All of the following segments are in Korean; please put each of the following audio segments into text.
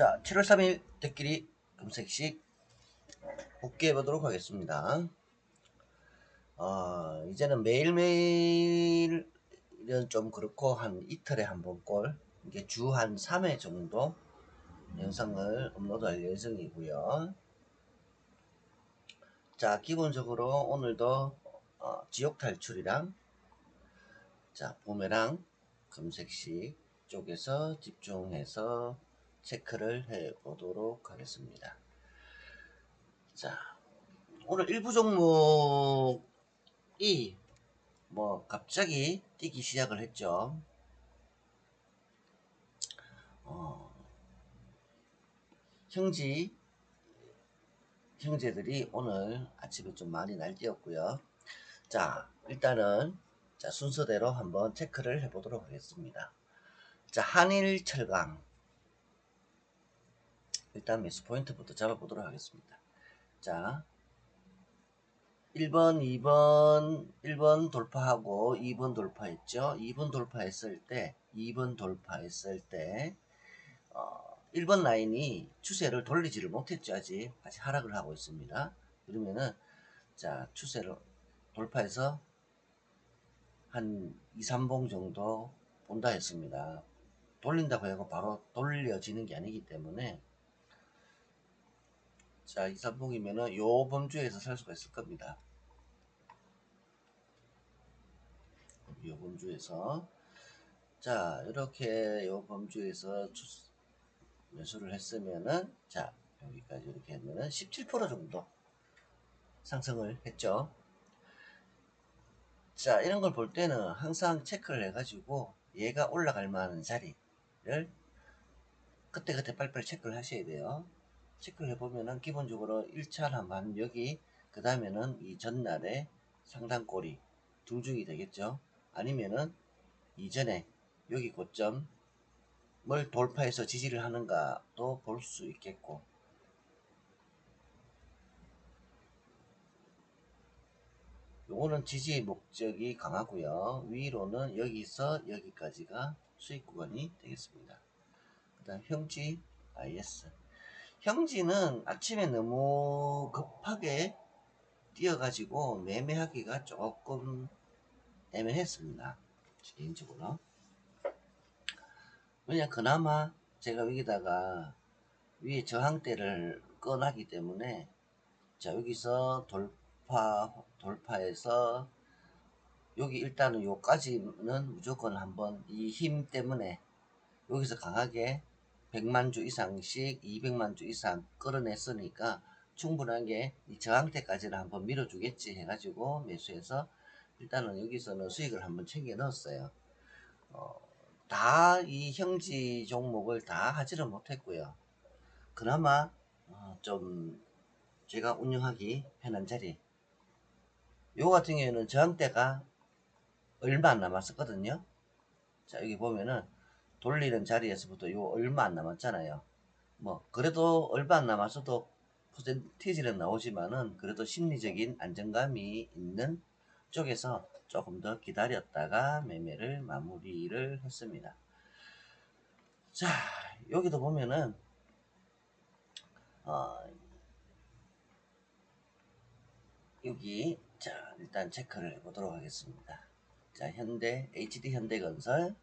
자, 7월 3일 대끼리 검색식 복귀해 보도록 하겠습니다. 어, 이제는 매일매일은 좀 그렇고 한 이틀에 한 번꼴 이게 주 한 3회 정도 영상을 업로드할 예정이고요. 자, 기본적으로 오늘도 어, 지옥 탈출이랑 자, 봄에랑 검색식 쪽에서 집중해서 체크를 해 보도록 하겠습니다. 자, 오늘 일부 종목이 뭐 갑자기 뛰기 시작을 했죠. 어, 형지 형제들이 오늘 아침에 좀 많이 날뛰었고요. 자, 일단은 자, 순서대로 한번 체크를 해보도록 하겠습니다. 자, 한일 철강. 일단 매수 포인트부터 잡아보도록 하겠습니다. 자, 1번, 2번, 1번 돌파하고 2번 돌파했죠. 2번 돌파했을 때, 2번 돌파했을 때, 어, 1번 라인이 추세를 돌리지를 못했죠. 아직. 아직 하락을 하고 있습니다. 그러면은, 자, 추세를 돌파해서 한 2, 3봉 정도 본다 했습니다. 돌린다고 해서 바로 돌려지는 게 아니기 때문에 자, 2, 3봉이면은 요 범주에서 살 수가 있을 겁니다. 요 범주에서 자, 이렇게 요 범주에서 추, 매수를 했으면은 자, 여기까지 이렇게 하면은 17% 정도 상승을 했죠. 자, 이런 걸 볼 때는 항상 체크를 해가지고 얘가 올라갈 만한 자리를 그때그때 빨리빨리 체크를 하셔야 돼요. 체크를 해보면은 기본적으로 1차 한번 여기, 그 다음에는 이 전날에 상단꼬리 둘 중이 되겠죠. 아니면은 이전에 여기 고점을 돌파해서 지지를 하는가도 볼 수 있겠고 요거는 지지의 목적이 강하고요. 위로는 여기서 여기까지가 수익 구간이 되겠습니다. 그 다음 형지 IS 형지는 아침에 너무 급하게 뛰어가지고 매매하기가 조금 애매했습니다. 개인적으로. 왜냐 그나마 제가 여기다가 위에 저항대를 꺼놨기 때문에 자 여기서 돌파 돌파해서 여기 일단은 요까지는 무조건 한번 이 힘 때문에 여기서 강하게 100만 주 이상씩 200만 주 이상 끌어냈으니까 충분하게 이 저항대까지는 한번 밀어주겠지 해가지고 매수해서 일단은 여기서는 수익을 한번 챙겨 넣었어요. 어, 다 이 형지 종목을 다 하지를 못했고요. 그나마 어, 좀 제가 운영하기 편한 자리. 요 같은 경우에는 저항대가 얼마 안 남았었거든요. 자 여기 보면은 돌리는 자리에서부터 요 얼마 안 남았잖아요. 뭐 그래도 얼마 안 남았어도 퍼센티지는 나오지만은 그래도 심리적인 안정감이 있는 쪽에서 조금 더 기다렸다가 매매를 마무리를 했습니다. 자 여기도 보면은 어, 여기 자 일단 체크를 해보도록 하겠습니다. 자 현대 HD 현대건설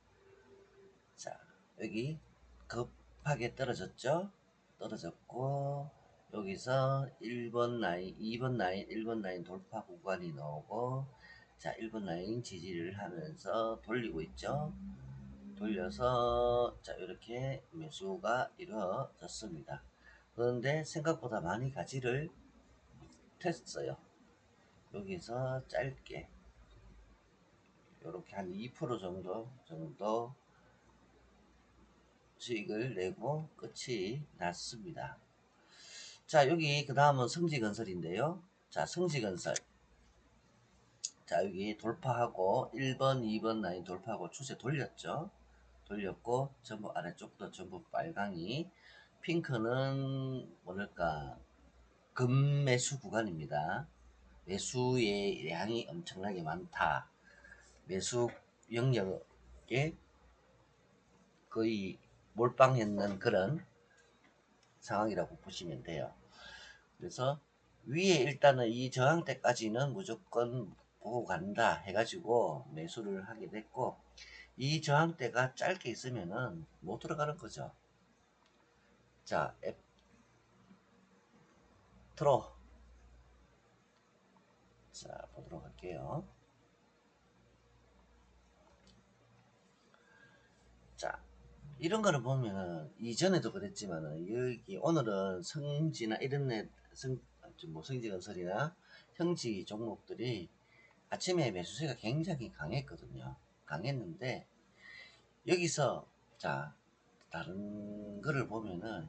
자, 여기 급하게 떨어졌죠? 떨어졌고, 여기서 1번 라인, 2번 라인, 1번 라인 돌파 구간이 나오고, 자, 1번 라인 지지를 하면서 돌리고 있죠? 돌려서, 자, 이렇게 매수가 이루어졌습니다. 그런데 생각보다 많이 가지를 못했어요. 여기서 짧게, 이렇게 한 2% 정도, 정도 수익을 내고 끝이 났습니다. 자, 여기 그 다음은 성지건설인데요. 자, 성지건설. 자, 여기 돌파하고 1번, 2번 라인 돌파하고 추세 돌렸죠. 돌렸고 전부 아래쪽도 전부 빨강이 핑크는 뭐랄까 금매수 구간입니다. 매수의 양이 엄청나게 많다. 매수 영역에 거의 몰빵했는 그런 상황이라고 보시면 돼요. 그래서 위에 일단은 이 저항대까지는 무조건 보고 간다 해가지고 매수를 하게 됐고 이 저항대가 짧게 있으면은 못 들어가는 거죠. 자, 앱, 트로. 자, 보도록 할게요. 자, 이런 거를 보면은 이전에도 그랬지만은 여기 오늘은 성지나 이런 애 성, 뭐 성지 건설이나 형지 종목들이 아침에 매수세가 굉장히 강했거든요. 강했는데 여기서 자 다른 거를 보면은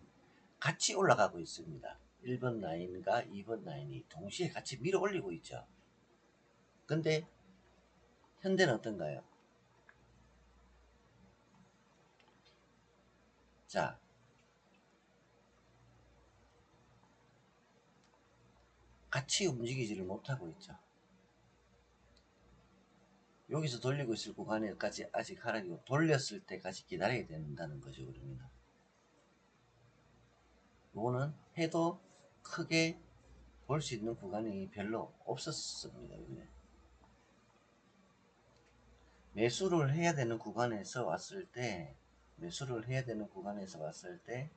같이 올라가고 있습니다. 1번 라인과 2번 라인이 동시에 같이 밀어 올리고 있죠. 근데 현대는 어떤가요? 자, 같이 움직이지를 못하고 있죠. 여기서 돌리고 있을 구간에까지 아직 하락이고 돌렸을 때까지 기다려야 된다는 거죠. 그러면 요거는 해도 크게 볼 수 있는 구간이 별로 없었습니다. 여기는. 매수를 해야 되는 구간에서 왔을 때 매수를 해야 되는 구간에서 왔을 때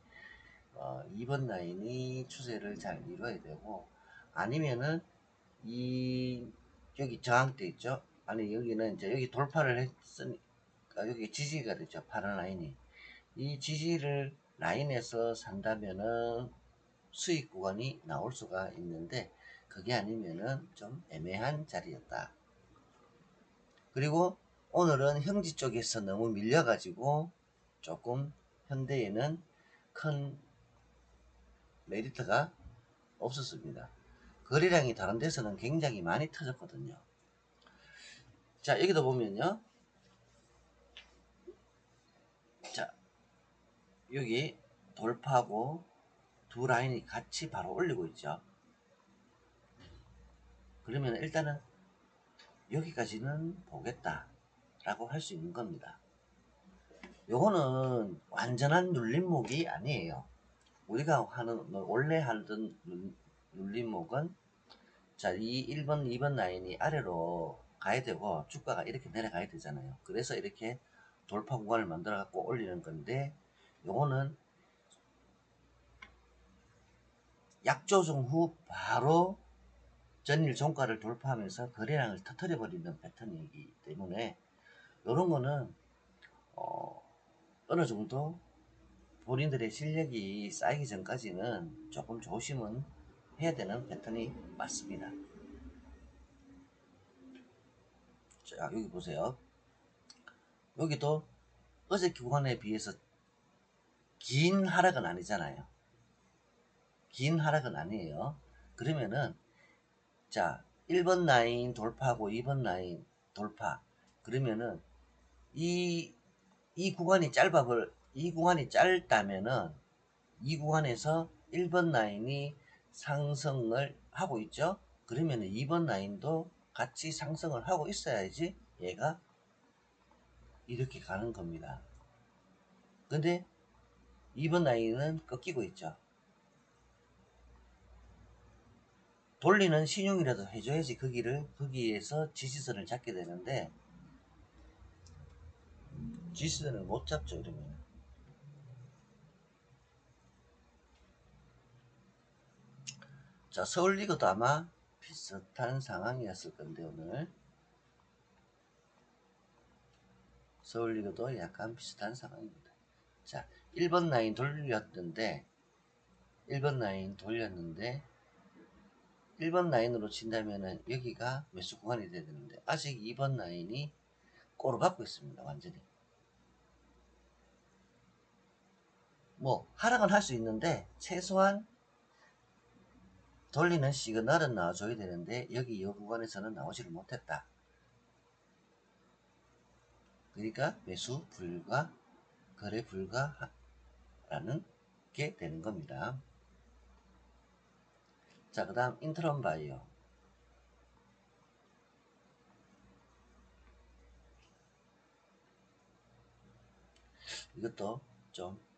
어, 2번 라인이 추세를 잘 이뤄야 되고 아니면은 이 여기 저항대 있죠? 아니 여기는 이제 여기 돌파를 했으니까 여기 지지가 되죠? 파란 라인이. 이 지지를 라인에서 산다면은 수익 구간이 나올 수가 있는데 그게 아니면은 좀 애매한 자리였다. 그리고 오늘은 형지 쪽에서 너무 밀려가지고 조금 현대에는 큰 메리트가 없었습니다. 거래량이 다른 데서는 굉장히 많이 터졌거든요. 자, 여기도 보면요. 자, 여기 돌파하고 두 라인이 같이 바로 올리고 있죠. 그러면 일단은 여기까지는 보겠다 라고 할 수 있는 겁니다. 요거는 완전한 눌림목이 아니에요. 우리가 하는 원래 하던 눌림목은 자, 이 1번, 2번 라인이 아래로 가야 되고 주가가 이렇게 내려가야 되잖아요. 그래서 이렇게 돌파 구간을 만들어 갖고 올리는 건데 요거는 약조정 후 바로 전일 종가를 돌파하면서 거래량을 터트려 버리는 패턴이기 때문에 이런 거는 어, 어느 정도 본인들의 실력이 쌓이기 전까지는 조금 조심은 해야 되는 패턴이 맞습니다. 자, 여기 보세요. 여기도 어제 구간에 비해서 긴 하락은 아니잖아요. 긴 하락은 아니에요. 그러면은, 자, 1번 라인 돌파하고 2번 라인 돌파. 그러면은, 이, 이 구간이 짧아, 이 구간이 짧다면은, 이 구간에서 1번 라인이 상승을 하고 있죠. 그러면 2번 라인도 같이 상승을 하고 있어야지 얘가 이렇게 가는 겁니다. 근데 2번 라인은 꺾이고 있죠. 돌리는 신용이라도 해줘야지 거기를 거기에서 지지선을 잡게 되는데 지지선을 못 잡죠 이러면 자, 서울리그도 아마 비슷한 상황이었을 건데, 오늘. 서울리그도 약간 비슷한 상황입니다. 자, 1번 라인 돌렸는데, 1번 라인 돌렸는데, 1번 라인으로 친다면은 여기가 매수 구간이 돼야 되는데, 아직 2번 라인이 꼬로 받고 있습니다, 완전히. 뭐, 하락은 할 수 있는데, 최소한 돌리는 시그널은 나와줘야 되는데 여기 이 구간에서는 나오지를 못했다. 그러니까 매수 불가, 거래 불가라는 게 되는 겁니다. 자, 그 다음 인트론 바이오. 이것도 좀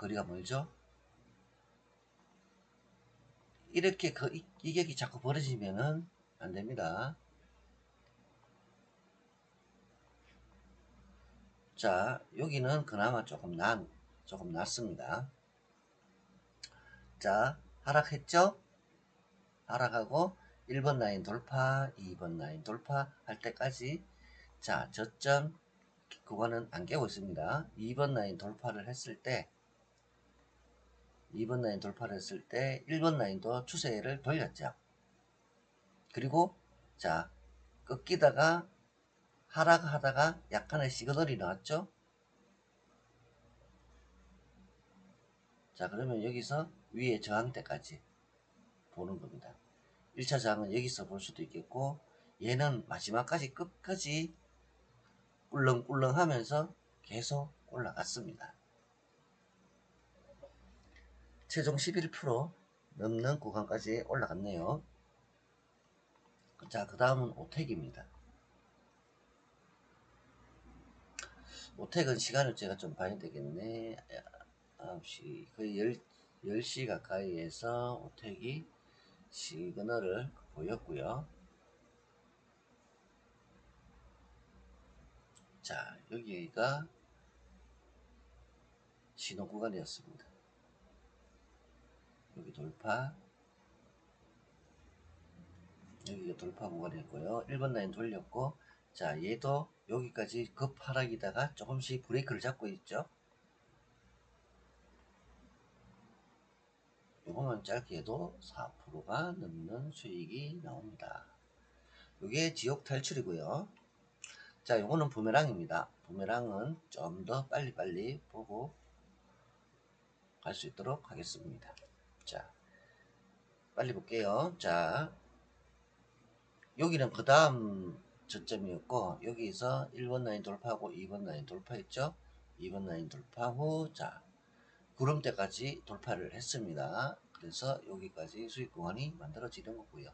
거리가 멀죠? 이렇게 그 이- 이격이 자꾸 벌어지면은 안 됩니다. 자, 여기는 그나마 조금 난, 조금 낫습니다. 자, 하락했죠? 하락하고 1번 라인 돌파, 2번 라인 돌파 할 때까지 자, 저점 그거는 안 깨고 있습니다. 2번 라인 돌파를 했을 때 2번 라인 돌파를 했을 때 1번 라인도 추세를 돌렸죠. 그리고 자, 꺾이다가 하락하다가 약간의 시그널이 나왔죠. 자, 그러면 여기서 위에 저항대까지 보는 겁니다. 1차 저항은 여기서 볼 수도 있겠고 얘는 마지막까지 끝까지 꿀렁꿀렁 하면서 계속 올라갔습니다. 최종 11% 넘는 구간까지 올라갔네요. 자, 그 다음은 오택입니다. 오택은 시간을 제가 좀 봐야 되겠네. 9시, 거의 10, 10시 가까이에서 오택이 시그널을 보였고요. 자, 여기가 신호 구간이었습니다. 여기 돌파, 여기가 돌파 구간이었고요. 1번 라인 돌렸고, 자, 얘도 여기까지 급 하락이다가 조금씩 브레이크를 잡고 있죠. 요거만 짧게 해도 4%가 넘는 수익이 나옵니다. 이게 지옥 탈출이고요. 자, 요거는 부메랑입니다. 부메랑은 좀 더 빨리빨리 보고 갈 수 있도록 하겠습니다. 자, 빨리 볼게요. 자, 여기는 그 다음 저점이었고, 여기서 1번 라인 돌파하고 2번 라인 돌파했죠? 2번 라인 돌파 후, 자, 구름대까지 돌파를 했습니다. 그래서 여기까지 수익 구간이 만들어지는 거고요.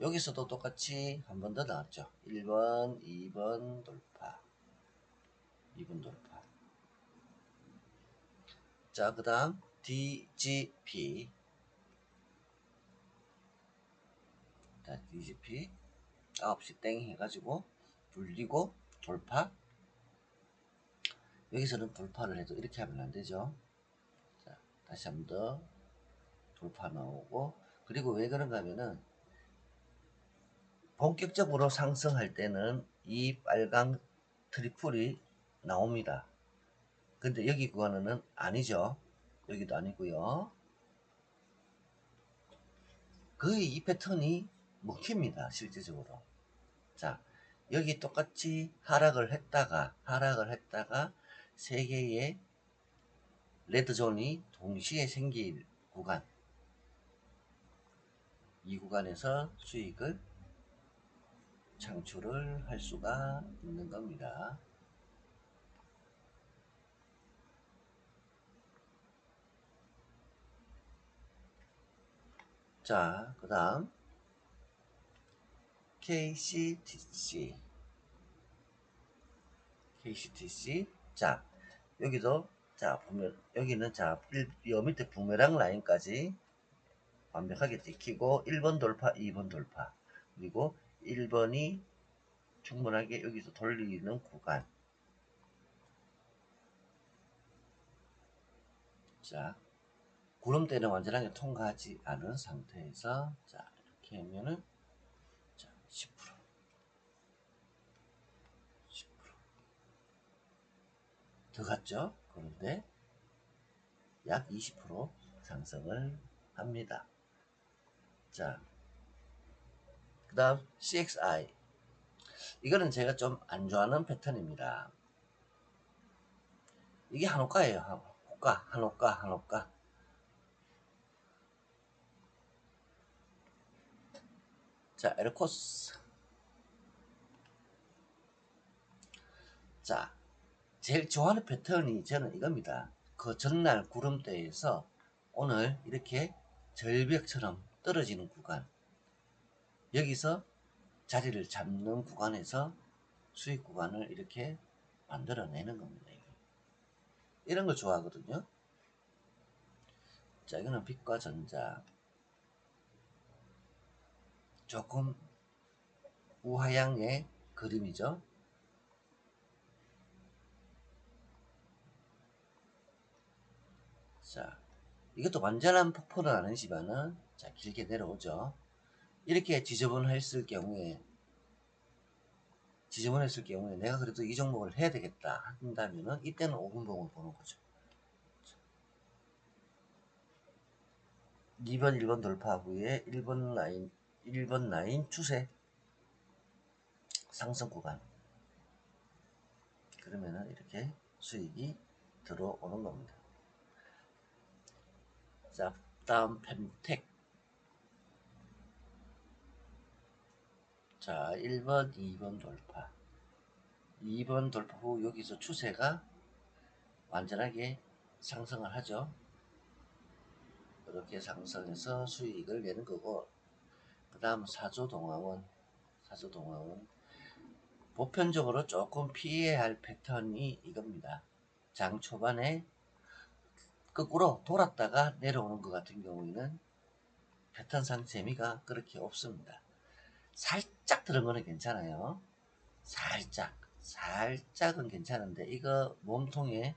여기서도 똑같이 한 번 더 나왔죠. 1번, 2번 돌파. 2번 돌파. 자, 그 다음 DGP. 자, DGP. 9시 땡 해가지고 불리고 돌파. 여기서는 돌파를 해도 이렇게 하면 안 되죠. 자, 다시 한 번 더 돌파 나오고 그리고 왜 그런가 하면은 본격적으로 상승할 때는 이 빨강 트리플이 나옵니다. 근데 여기 구간은 아니죠. 여기도 아니고요. 거의 이 패턴이 먹힙니다. 실제적으로. 자, 여기 똑같이 하락을 했다가 하락을 했다가 세 개의 레드존이 동시에 생길 구간 이 구간에서 수익을 창출을 할 수가 있는 겁니다. 자, 그 다음. KCTC KCTC 자 여기도 자 보면 여기는 자여 밑에 부메랑 라인까지 완벽하게 지키고 1번 돌파 2번 돌파. 그리고 1번이 충분하게 여기서 돌리는 구간. 자 구름대는 완전하게 통과하지 않은 상태에서 자 이렇게 하면은 자 10% 10%더 갔죠 그런데 약 20% 상승을 합니다 자 그 다음 CXI 이거는 제가 좀 안 좋아하는 패턴입니다. 이게 한호가예요. 호가, 한호가, 한호가. 자, 에르코스. 자, 제일 좋아하는 패턴이 저는 이겁니다. 그 전날 구름대에서 오늘 이렇게 절벽처럼 떨어지는 구간. 여기서 자리를 잡는 구간에서 수익 구간을 이렇게 만들어내는 겁니다. 이런 걸 좋아하거든요. 자, 이거는 빛과 전자. 조금 우하향의 그림이죠. 자, 이것도 완전한 폭포는 아니지만은 자 길게 내려오죠. 이렇게 지저분했을 경우에 지저분했을 경우에 내가 그래도 이 종목을 해야 되겠다 한다면은 이때는 5분봉을 보는 거죠. 2번 1번 돌파 후에 1번 라인 1번 라인 추세 상승 구간 그러면은 이렇게 수익이 들어오는 겁니다. 자, 다음 펜텍. 자, 1번, 2번 돌파. 2번 돌파 후 여기서 추세가 완전하게 상승을 하죠. 이렇게 상승해서 수익을 내는 거고, 그 다음 사조동화원. 사조동화원. 보편적으로 조금 피해야 할 패턴이 이겁니다. 장 초반에 거꾸로 돌았다가 내려오는 것 같은 경우에는 패턴상 재미가 그렇게 없습니다. 살짝 들은 거는 괜찮아요. 살짝. 살짝은 괜찮은데 이거 몸통에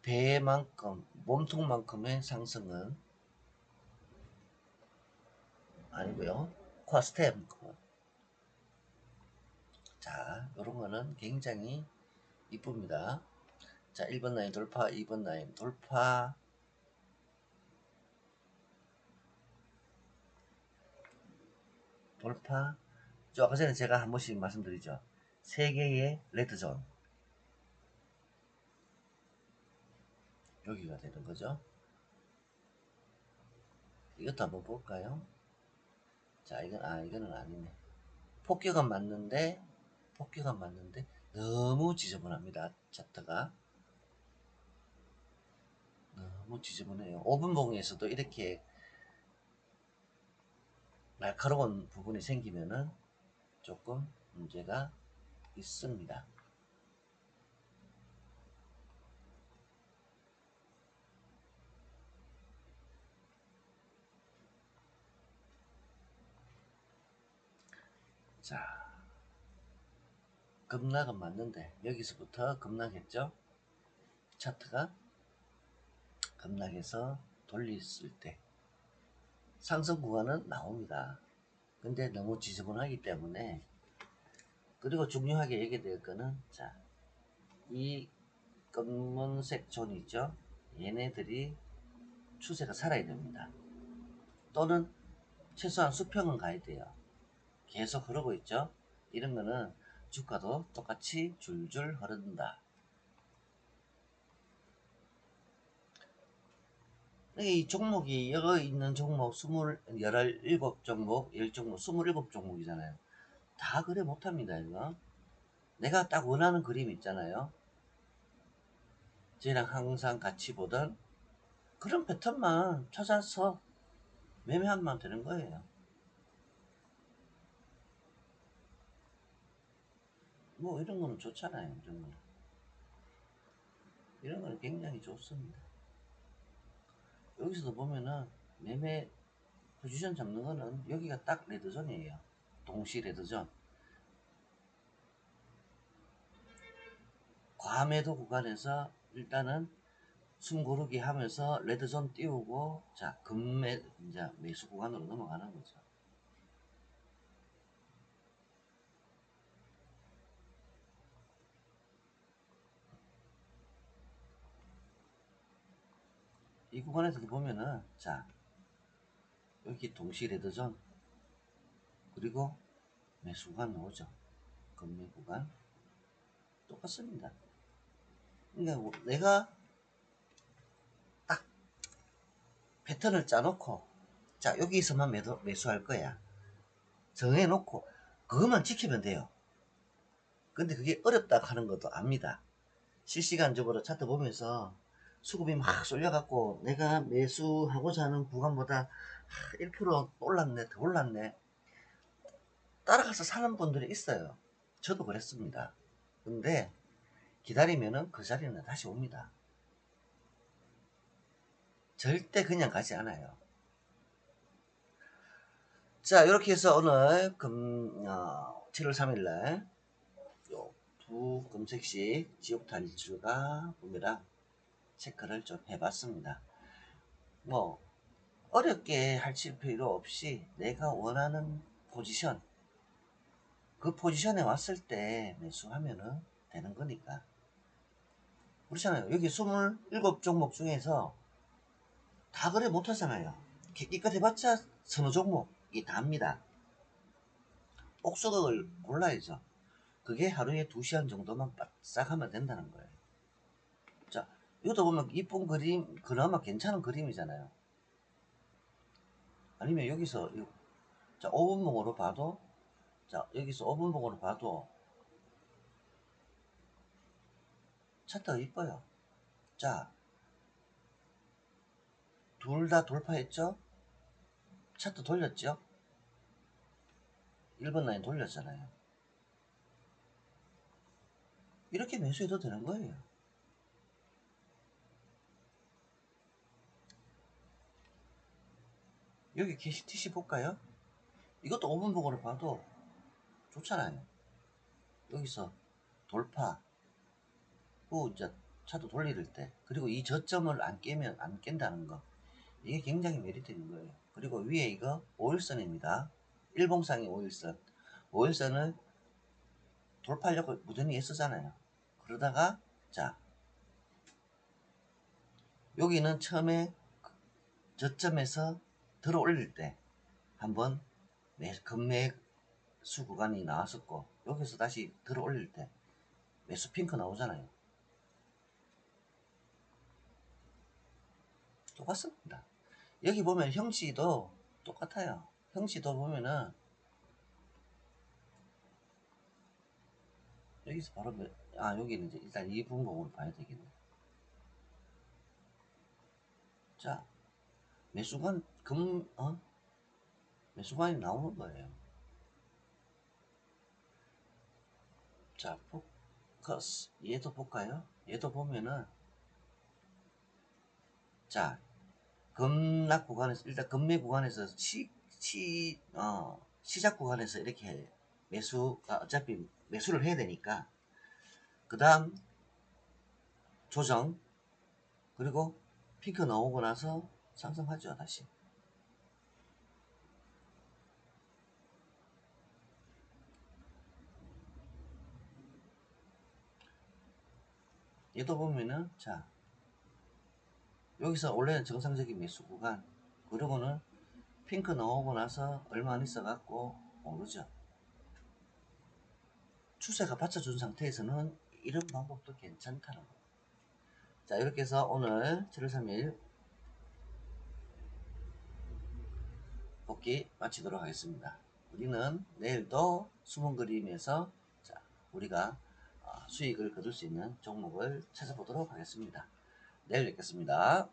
배만큼 몸통만큼의 상승은 아니고요. 쿼스텝 자, 이런 거는 굉장히 이쁩니다. 자, 1번 라인 돌파, 2번 라인 돌파. 돌파. 저 아까 전에 제가 한 번씩 말씀드리죠. 세 개의 레드존. 여기가 되는 거죠. 이것도 한번 볼까요? 자, 이건, 아, 이거는 아니네. 폭격은 맞는데, 폭격은 맞는데, 너무 지저분합니다. 차트가. 너무 지저분해요. 5분봉에서도 이렇게 날카로운 부분이 생기면은 조금 문제가 있습니다. 자, 급락은 맞는데 여기서부터 급락했죠? 차트가 급락해서 돌렸을 때 상승 구간은 나옵니다. 근데 너무 지저분하기 때문에 그리고 중요하게 얘기될 거는 자, 이 검은색 존 있죠? 얘네들이 추세가 살아야 됩니다. 또는 최소한 수평은 가야 돼요. 계속 흐르고 있죠? 이런 거는 주가도 똑같이 줄줄 흐른다. 이 종목이 여기 있는 종목 20, 17 종목, 10종목, 27 종목이잖아요. 다 그래 못합니다, 이거. 내가 딱 원하는 그림 있잖아요. 저희랑 항상 같이 보던 그런 패턴만 찾아서 매매하면 되는 거예요. 뭐 이런 거는 좋잖아요, 이런 거는. 이런 거는 굉장히 좋습니다. 여기서도 보면은 매매 포지션 잡는 거는 여기가 딱 레드존이에요. 동시 레드존. 과매도 구간에서 일단은 숨 고르기 하면서 레드존 띄우고 자 금매 이제 매수 구간으로 넘어가는 거죠. 이 구간에서도 보면은 자 여기 동시 레드존 그리고 매수 구간 나오죠. 금매 구간 똑같습니다. 그러니까 뭐 내가 딱 패턴을 짜놓고 자 여기서만 매도, 매수할 거야. 정해놓고 그것만 지키면 돼요. 근데 그게 어렵다 하는 것도 압니다. 실시간적으로 차트 보면서 수급이 막 쏠려갖고 내가 매수하고자 하는 구간보다 1% 올랐네 더 올랐네. 따라가서 사는 분들이 있어요. 저도 그랬습니다. 근데 기다리면은 그 자리는 다시 옵니다. 절대 그냥 가지 않아요. 자, 이렇게 해서 오늘 금, 어, 7월 3일날 요두 금색식 지옥 단출과 부메랑 체크를 좀 해봤습니다. 뭐 어렵게 할칠 필요 없이 내가 원하는 포지션 그 포지션에 왔을 때 매수하면은 되는 거니까 그렇잖아요. 여기 27종목 중에서 다 그래 못하잖아요. 기껏 해봤자 서너 종목이 답니다. 옥수각을 골라야죠. 그게 하루에 2시간 정도만 바싹 하면 된다는 거예요. 자, 이것도 보면 이쁜 그림, 그나마 괜찮은 그림이잖아요. 아니면 여기서, 이- 자, 5분봉으로 봐도, 자, 여기서 5분봉으로 봐도, 차트가 이뻐요. 자, 둘 다 돌파했죠? 차트 돌렸죠? 1번 라인 돌렸잖아요. 이렇게 매수해도 되는 거예요. 여기 게시티시 볼까요? 이것도 5분 보고로 봐도 좋잖아요. 여기서 돌파, 후 이제 차도 돌릴 때, 그리고 이 저점을 안 깨면 안 깬다는 거, 이게 굉장히 메리트 있는 거예요. 그리고 위에 이거 5일선입니다. 일봉상의 5일선. 5일선을 돌파하려고 무전히 애쓰잖아요. 그러다가 자 여기는 처음에 그 저점에서 들어 올릴 때 한번 매, 금매수 구간이 나왔었고 여기서 다시 들어 올릴 때 매수 핑크 나오잖아요. 똑같습니다. 여기 보면 형씨도 똑같아요. 형씨도 보면은 여기서 바로 매- 아 여기는 이제 일단 2분봉으로 봐야 되겠네. 자 매수관 금 어? 매수관이 나오는 거예요. 자 포커스 얘도 볼까요? 얘도 보면은 자 급락 구간에서 일단 급매 구간에서 시, 시, 어, 시작 구간에서 이렇게 매수가 어차피 매수를 해야 되니까 그 다음 조정 그리고 핑크 나오고 나서 상승하죠 다시 얘도 보면은 자 여기서 원래는 정상적인 매수 구간 그러고는 핑크 나오고 나서 얼마 안 있어 갖고 오르죠 추세가 받쳐준 상태에서는 이런 방법도 괜찮다는 거. 자 이렇게 해서 오늘 7월 3일 복귀 마치도록 하겠습니다. 우리는 내일도 숨은 그림에서 자 우리가 어, 수익을 거둘 수 있는 종목을 찾아보도록 하겠습니다. 내일 뵙겠습니다.